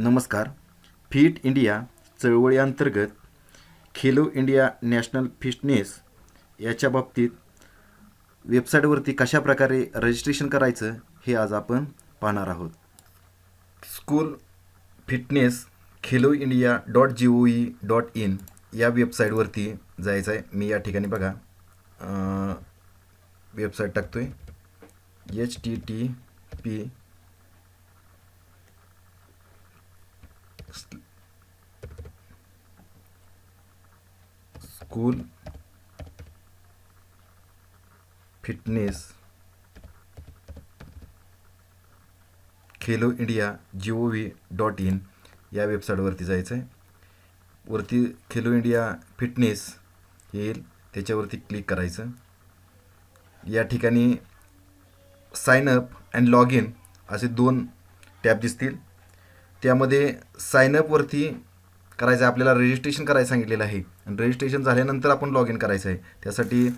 नमस्कार. Fit India चळवळीअंतर्गत Khelo India national fitness याच्या बाबतीत वेबसाईटवरती कशा प्रकारे रजिस्ट्रेशन करायचं हे आज आपण पाहणार आहोत. School fitness Khelo India dot G O E dot in या वेबसाईटवरती जायचं आहे. मी या ठिकाणी बघा वेबसाईट टाकतो आहे H T T P school fitness Khelo India G O V dot in या वेबसाईटवरती जायचं आहे. वरती खेलो इंडिया फिटनेस येईल त्याच्यावरती क्लिक करायचं. या ठिकाणी sign up and log in असे दोन टॅब दिसतील. त्यामध्ये सायनअपवरती करायचं आहे आपल्याला रजिस्ट्रेशन करायला सांगितलेलं आहे. आणि रजिस्ट्रेशन झाल्यानंतर आपण लॉग इन करायचं आहे. त्यासाठी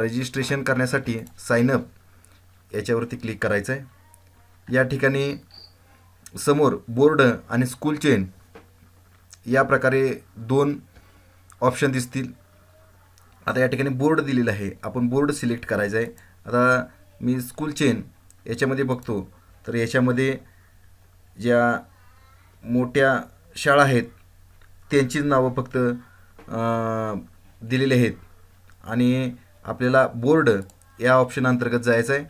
रजिस्ट्रेशन करण्यासाठी सायनअप याच्यावरती क्लिक करायचं आहे. या ठिकाणी समोर बोर्ड आणि स्कूल चेन या प्रकारे दोन ऑप्शन दिसतील. आता या ठिकाणी बोर्ड दिलेला आहे. आपण बोर्ड सिलेक्ट करायचा आहे. आता मी स्कूल चेन याच्यामध्ये बघतो. तर याच्यामध्ये ज्या मोठ्या शाळा आहेत त्यांचीच नावं फक्त दिलेली आहेत. आणि आपल्याला बोर्ड या ऑप्शन अंतर्गत जायचं आहे.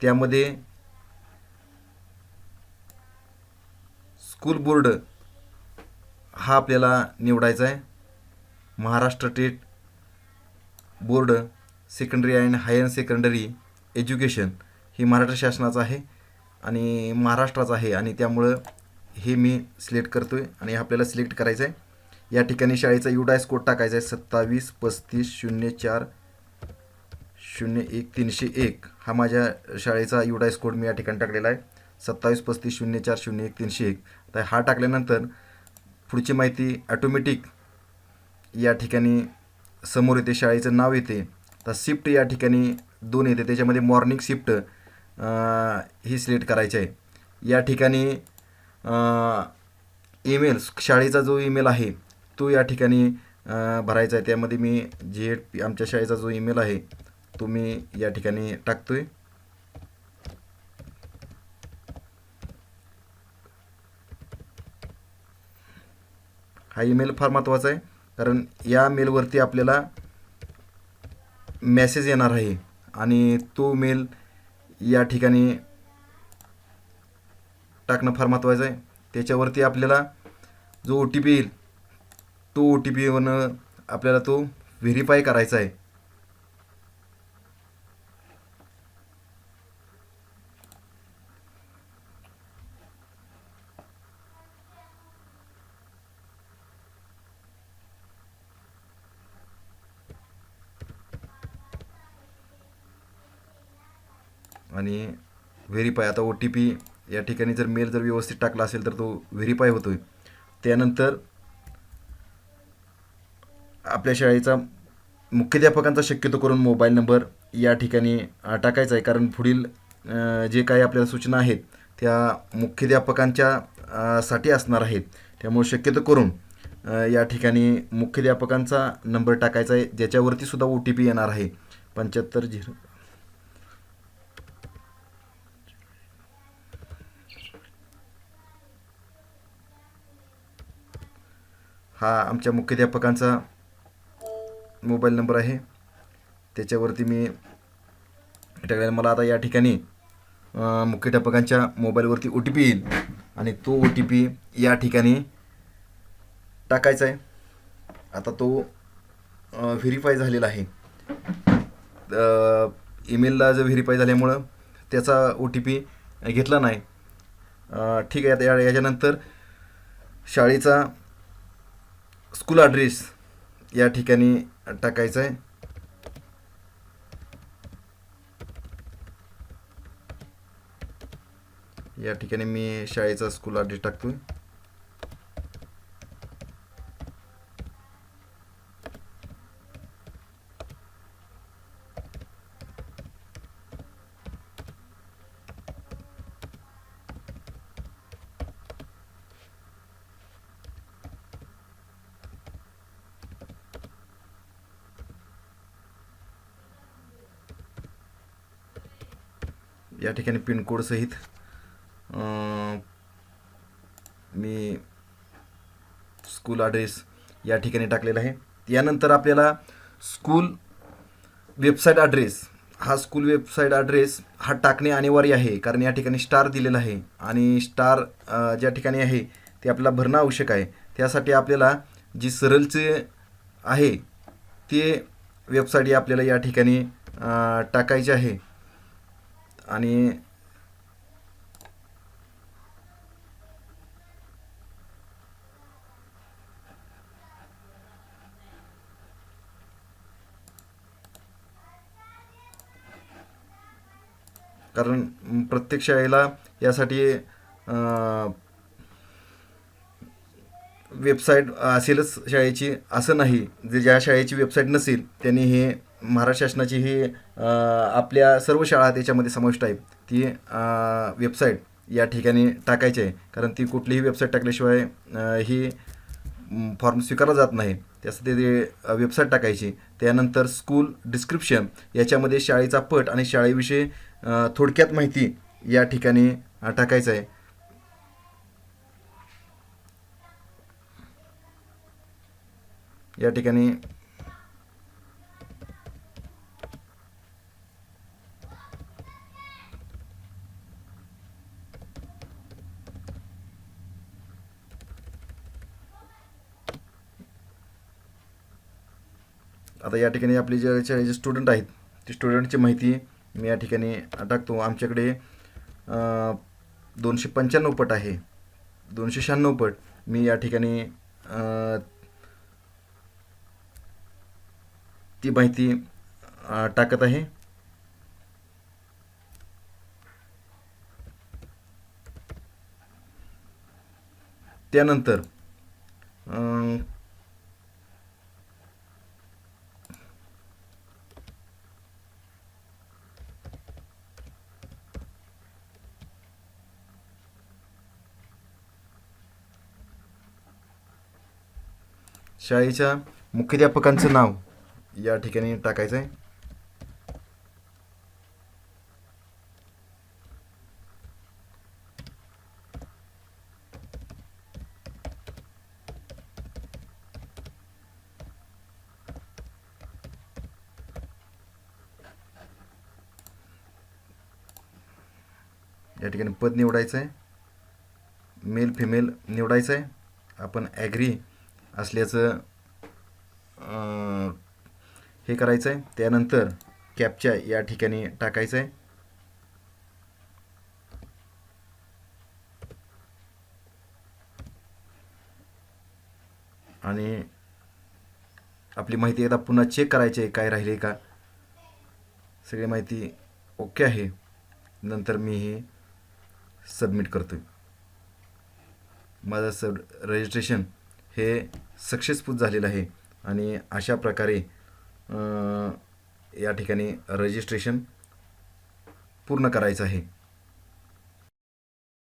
त्यामध्ये स्कूल बोर्ड हा आपल्याला निवडायचा आहे. Maharashtra state board secondary and higher secondary education ही महाराष्ट्र शासनाचं आहे. आणि महाराष्ट्राचा आहे आणि त्यामुळं हे मी सिलेक्ट करतो आहे आणि आपल्याला सिलेक्ट करायचं आहे या ठिकाणी शाळेचा युडायस कोड टाकायचा आहे सत्तावीस पस्तीस शून्य चार शून्य एक तीनशे एक. हा माझ्या शाळेचा युडायस कोड मी या ठिकाणी टाकलेला आहे. सत्तावीस पस्तीस शून्य चार शून्य एक तीनशे एक. तर हा टाकल्यानंतर पुढची माहिती ॲटोमॅटिक या ठिकाणी समोर येते शाळेचं नाव येते. तर शिफ्ट या ठिकाणी दोन येते. त्याच्यामध्ये मॉर्निंग शिफ्ट ही सिलेक्ट करायची आहे. या ठिकाणी ईमेल शाळेचा जो ईमेल आहे तो या ठिकाणी भरायचा आहे. त्यामध्ये मी जे पी आमच्या शाळेचा जो ईमेल आहे तो मी या ठिकाणी टाकतो आहे हा ईमेल फार महत्त्वाचा आहे कारण या मेलवरती आपल्याला मेसेज येणार आहे आणि तो मेल या ठिकाणी टाकणं फार महत्त्वाचं आहे. त्याच्यावरती आपल्याला जो ओ टी पी येईल तो ओ टी पी आपल्याला तो व्हेरीफाय करायचा आहे. आणि व्हेरीफाय आता ओ टी पी या ठिकाणी जर मेल जर व्यवस्थित टाकला असेल तर तो व्हेरीफाय होतो आहे त्यानंतर आपल्या शाळेचा मुख्याध्यापकांचा शक्यतो करून मोबाईल नंबर या ठिकाणी टाकायचा आहे. कारण पुढील जे काही आपल्याला सूचना आहेत त्या मुख्याध्यापकांच्या साठी असणार आहेत. त्यामुळे शक्यतो करून या ठिकाणी मुख्याध्यापकांचा नंबर टाकायचा आहे. ज्याच्यावरती सुद्धा ओ टी पी येणार आहे. पंच्याहत्तर झिरो हा आमच्या मुख्याध्यापकांचा मोबाईल नंबर आहे. त्याच्यावरती मी टाकलेला मला आता या ठिकाणी मुख्याध्यापकांच्या मोबाईलवरती ओ टी पी येईल. आणि तो ओ टी पी या ठिकाणी टाकायचा आहे. आता तो व्हेरीफाय झालेला आहे. ईमेलला जर व्हेरीफाय झाल्यामुळं त्याचा ओ टी पी घेतला नाही. ठीक आहे. आता या याच्यानंतर शाळेचा स्कूल ॲड्रेस या ठिकाणी टाकायचा आहे. या ठिकाणी मी शाळेचा स्कूल ॲड्रेस टाकतो या ठिकाणी पिनकोडसहित मी स्कूल ॲड्रेस या ठिकाणी टाकलेला आहे. यानंतर आपल्याला स्कूल वेबसाईट ॲड्रेस हा स्कूल वेबसाईट ॲड्रेस हा टाकणे अनिवार्य आहे कारण या ठिकाणी स्टार दिलेला आहे. आणि स्टार ज्या ठिकाणी आहे ते आपल्याला भरणं आवश्यक आहे. त्यासाठी आपल्याला जी सरलचे आहे ते वेबसाईट आपल्याला या ठिकाणी टाकायची आहे. आणि कारण प्रत्येक शाळेला यासाठी वेबसाईट असेलच शाळेची असं नाही. जे ज्या शाळेची वेबसाईट नसेल त्यांनी हे महाराष्ट्र शासनाची ही आपल्या सर्व शाळा त्याच्यामध्ये समाविष्ट आहेत. ती वेबसाईट या ठिकाणी टाकायची आहे. कारण ती कुठलीही वेबसाईट टाकल्याशिवाय ही फॉर्म स्वीकारला जात नाही. त्यासाठी ते वेबसाईट टाकायची. त्यानंतर स्कूल डिस्क्रिप्शन याच्यामध्ये शाळेचा पट आणि शाळेविषयी थोडक्यात माहिती या ठिकाणी टाकायचं आहे. या ठिकाणी आता या ठिकाणी आपले जे जे स्टुडंट आहेत ते स्टुडंटची माहिती मी या ठिकाणी टाकतो. आमच्याकडे दोनशे पंच्याण्णव पट आहे. दोनशे शहाण्णव पट मी या ठिकाणी ती माहिती टाकत आहे. त्यानंतर शाळेच्या मुख्याध्यापकांचं नाव या ठिकाणी टाकायचं आहे या ठिकाणी पद निवडायचं आहे मेल फिमेल निवडायचं आहे आपण ॲग्री असल्याचं हे करायचं आहे त्यानंतर कॅपच्या या ठिकाणी टाकायचं आहे आणि आपली माहिती एकदा पुन्हा चेक करायची आहे काय राहिले का? सगळी माहिती ओके आहे. नंतर मी हे सबमिट करतो माझं सब रजिस्ट्रेशन हे सक्सेसफुल झालेलं आहे. आणि अशा प्रकारे या ठिकाणी रजिस्ट्रेशन पूर्ण करायचं आहे.